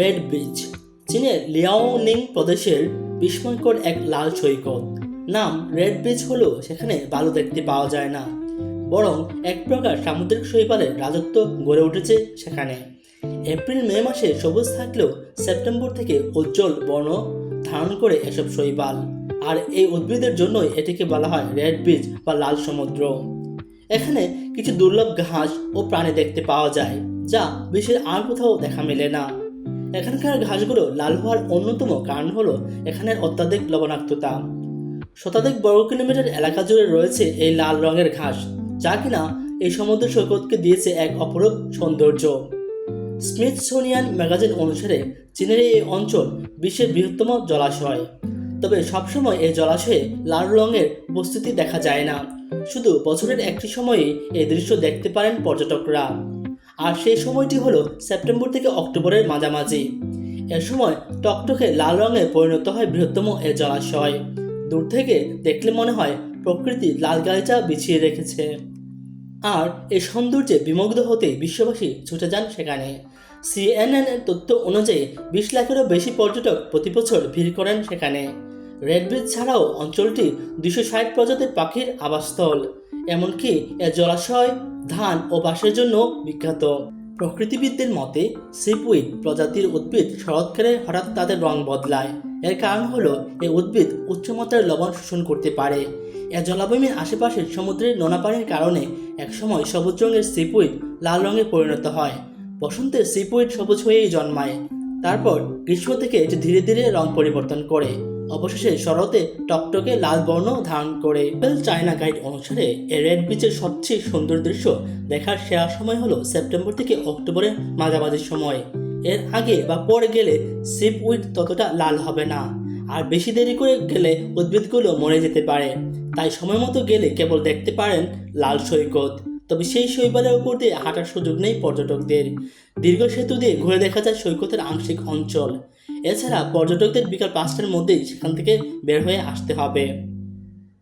Red beach চীনের Liaoning প্রদেশের বিস্ময়কর এক লাল সৈকত। নাম রেড বিচ হলেও সেখানে বালু দেখতে পাওয়া যায় না। বরং এক প্রকার সামুদ্রিক শৈবালের রাজত্ব গড়ে উঠেছে সেখানে। এপ্রিল, মে মাসে সবুজ থাকলেও সেপ্টেম্বর থেকে উজ্জ্বল বর্ণ ধারণ করে এসব শৈবাল। আর এই উদ্ভিদের জন্যই এটিকে বলা হয় রেড বিচ বা লাল সমুদ্র। এখানে কিছু দুর্লভ ঘাস ও প্রাণী দেখতে পাওয়া যায়, যা বিশ্বের আর কোথাও দেখা মেলে না। এখানকার ঘাসগুলো লাল হওয়ার অন্যতম কারণ হলো এখানের অত্যাধিক লবণাক্ততা। শতাধিক বর্গ কিলোমিটার এলাকা জুড়ে রয়েছে এই লাল রঙের ঘাস, যা কিনা এই সমুদ্র সৈকতকে দিয়েছে এক অপরূপ সৌন্দর্য। স্মিথসোনিয়ান ম্যাগাজিন অনুসারে চীনের এই অঞ্চল বিশ্বের বৃহত্তম জলাশয়। তবে সবসময় এই জলাশয়ে লাল রঙের উপস্থিতি দেখা যায় না। শুধু বছরের একটি সময়ে এই দৃশ্য দেখতে পারেন পর্যটকরা। আর সেই সময়টি হলো সেপ্টেম্বর থেকে অক্টোবরের মাঝামাঝি। এ সময় টকটকে লাল রঙে পরিণত হয় বৃহত্তম এ জলাশয়। দূর থেকে দেখলে মনে হয় প্রকৃতি লাল গালিচা বিছিয়ে রেখেছে। আর এই সৌন্দর্যে বিমগ্ধ হতে বিশ্ববাসী ছুটে যান সেখানে। সিএনএন এর তথ্য অনুযায়ী বিশ লাখেরও বেশি পর্যটক প্রতি বছর ভিড় করেন সেখানে। রেড ব্রিজ ছাড়াও অঞ্চলটি দুশো ষাট প্রজাতির পাখির আবাসস্থল। এমনকি এ জলাশয়, ধান ও বাঁশের জন্য বিখ্যাত। প্রকৃতিবিদদের মতে সিপউইড প্রজাতির উদ্ভিদ শরৎকালে হঠাৎ তাদের রং বদলায়। এর কারণ হলো এই উদ্ভিদ উচ্চমাত্রার লবণ শোষণ করতে পারে। এ জলাভূমির আশেপাশের সমুদ্রের নোনা পানির কারণে একসময় সবুজ রঙের সিপুইড লাল রঙে পরিণত হয়। বসন্তে সিপুইড সবুজ হয়েই জন্মায়। তারপর গ্রীষ্ম থেকে এটি ধীরে ধীরে রং পরিবর্তন করে। অবশেষে শরতে টকটকে লাল বর্ণ ধারণ করে বেল চায়না গাইড অনুসারে এ রেড বিচের সবচেয়ে সুন্দর দৃশ্য দেখার সেরা সময় হলো সেপ্টেম্বর থেকে অক্টোবরের মাঝামাঝি সময়। এর আগে বা পরে গেলে সিপ উইড ততটা লাল হবে না। আর বেশি দেরি করে গেলে উদ্ভিদগুলো মরে যেতে পারে। তাই সময় মতো গেলে কেবল দেখতে পারেন লাল সৈকত। তবে সেই শৈবালের উপর দিয়ে হাঁটার সুযোগ নেই পর্যটকদের। দীর্ঘ সেতু দিয়ে ঘুরে দেখা যায় সৈকতের আংশিক অঞ্চল। এছাড়া পর্যটকদের বিকাল পাঁচটার মধ্যেই সেখান থেকে বের হয়ে আসতে হবে।